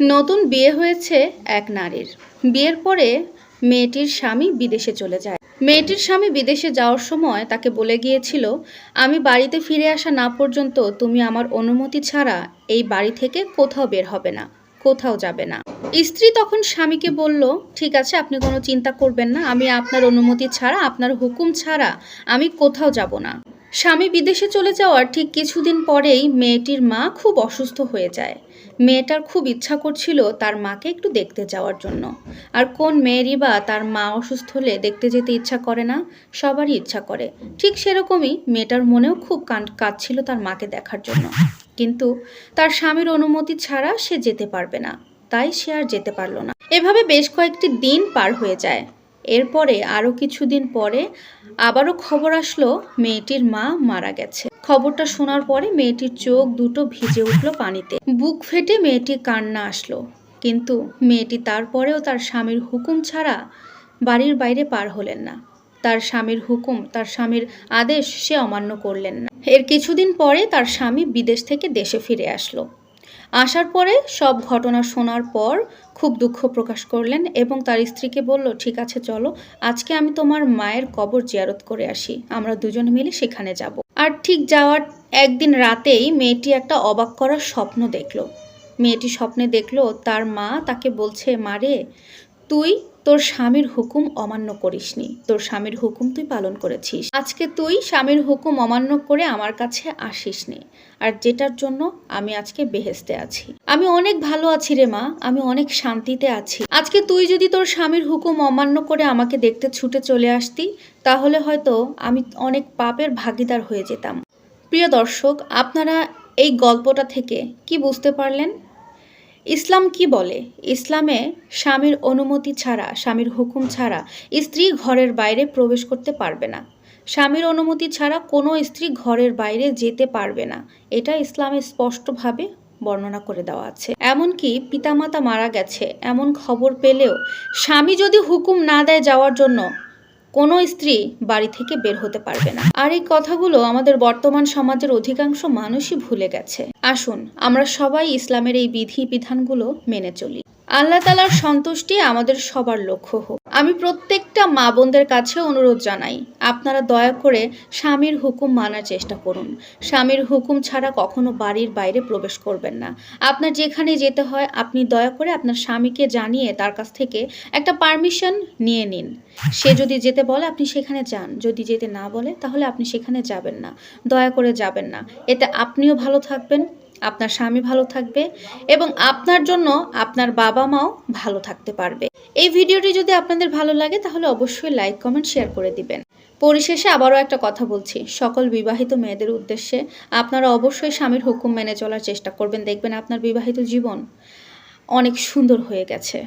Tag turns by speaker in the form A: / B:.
A: নতুন বিয়ে হয়েছে এক নারীর। বিয়ের পরে মেয়েটির স্বামী বিদেশে চলে যায়। মেয়েটির স্বামী বিদেশে যাওয়ার সময় তাকে বলে গিয়েছিল, আমি বাড়িতে ফিরে আসা না পর্যন্ত তুমি আমার অনুমতি ছাড়া এই বাড়ি থেকে কোথাও বের হবে না, কোথাও যাবে না। স্ত্রী তখন স্বামীকে বলল, ঠিক আছে, আপনি কোনো চিন্তা করবেন না, আমি আপনার অনুমতি ছাড়া, আপনার হুকুম ছাড়া আমি কোথাও যাব না। স্বামী বিদেশে চলে যাওয়ার ঠিক কিছুদিন পরেই মেয়েটির মা খুব অসুস্থ হয়ে যায়। মেয়েটার খুব ইচ্ছা করছিল তার মাকে একটু দেখতে যাওয়ার জন্য। আর কোন মেয়েরই বা তার মা অসুস্থ হলে দেখতে যেতে ইচ্ছা করে না, সবারই ইচ্ছা করে। ঠিক সেরকমই মেয়েটার মনেও খুব কান কাঁদছিল তার মাকে দেখার জন্য। কিন্তু তার স্বামীর অনুমতি ছাড়া সে যেতে পারবে না। তাই সে আর যেতে পারল না। এভাবে বেশ কয়েকটি দিন পার হয়ে যায়। এরপরে আরও কিছুদিন পরে আবারও খবর আসলো, মেয়েটির মা মারা গেছে। খবরটা শোনার পরে মেয়েটির চোখ দুটো ভিজে উঠল পানিতে। বুক ফেটে মেয়েটি কান্না আসলো। কিন্তু মেয়েটি তারপরেও তার স্বামীর হুকুম ছাড়া বাড়ির বাইরে পার হলেন না। তার স্বামীর হুকুম, তার স্বামীর আদেশ সে অমান্য করলেন না। এর কিছুদিন পরে তার স্বামী বিদেশ থেকে দেশে ফিরে আসলো। আসার পরে সব ঘটনা শোনার পর খুব দুঃখ প্রকাশ করলেন এবং তার স্ত্রীকে বলল, ঠিক আছে, চলো। আজকে আমি তোমার মায়ের কবর জিয়ারত করে আসি। আমরা দুজন মিলে সেখানে যাব। আর ঠিক যাওয়ার একদিন রাতেই মেয়েটি একটা অবাক করার স্বপ্ন দেখল। মেয়েটি স্বপ্নে দেখল, তার মা তাকে বলছে মারে তুই তোর স্বামীর হুকুম অমান্য করিসনি। তোর স্বামীর হুকুম তুই পালন করেছিস। আজকে তুই স্বামীর হুকুম অমান্য করে আমার কাছে আসিসনি। আর যেটার জন্য আমি আজকে বেহেস্তে আছি। আমি অনেক ভালো আছি রে মা, আমি অনেক শান্তিতে আছি। আজকে তুই যদি তোর স্বামীর হুকুম অমান্য করে আমাকে দেখতে ছুটে চলে আসতি, তাহলে হয়তো আমি অনেক পাপের ভাগিদার হয়ে যেতাম। প্রিয় দর্শক, আপনারা এই গল্পটা থেকে কি বুঝতে পারলেন? ইসলাম কি বলে? ইসলামে স্বামীর অনুমতি ছাড়া, স্বামীর হুকুম ছাড়া স্ত্রী ঘরের বাইরে প্রবেশ করতে পারবে না। স্বামীর অনুমতি ছাড়া কোনো স্ত্রী ঘরের বাইরে যেতে পারবে না। এটা ইসলামে স্পষ্টভাবে বর্ণনা করে দেওয়া আছে। এমনকি পিতামাতা মারা গেছে, এমন খবর পেলেও স্বামী যদি হুকুম না দেয় যাওয়ার জন্য কোনো স্ত্রী বাড়ি থেকে বের হতে পারবে না। আর এই কথাগুলো আমাদের বর্তমান সমাজের অধিকাংশ মানুষই ভুলে গেছে। আসুন, আমরা সবাই ইসলামের এই বিধি বিধানগুলো মেনে চলি। আল্লাহ তালার সন্তুষ্টি আমাদের সবার লক্ষ্য হোক। আমি প্রত্যেকটা মা বোনদের কাছে অনুরোধ জানাই, আপনারা দয়া করে স্বামীর হুকুম মানার চেষ্টা করুন। স্বামীর হুকুম ছাড়া কখনো বাড়ির বাইরে প্রবেশ করবেন না। আপনার যেখানে যেতে হয়, আপনি দয়া করে আপনার স্বামীকে জানিয়ে তার কাছ থেকে একটা পারমিশন নিয়ে নিন। সে যদি যেতে বলে, আপনি সেখানে যান। যদি যেতে না বলে, তাহলে আপনি সেখানে যাবেন না। দয়া করে যাবেন না। এতে আপনিও ভালো থাকবেন। আপনার স্বামী ভালো থাকবে এবং আপনার জন্য আপনার বাবা মাও ভালো থাকতে পারবে। এই ভিডিওটি যদি আপনাদের ভালো লাগে, তাহলে অবশ্যই লাইক, কমেন্ট, শেয়ার করে দিবেন। পরিশেষে আবারও একটা কথা বলছি। সকল বিবাহিত মেয়েদের উদ্দেশ্যে আপনারা অবশ্যই স্বামীর হুকুম মেনে চলার চেষ্টা করবেন। দেখবেন আপনার বিবাহিত জীবন অনেক সুন্দর হয়ে গেছে।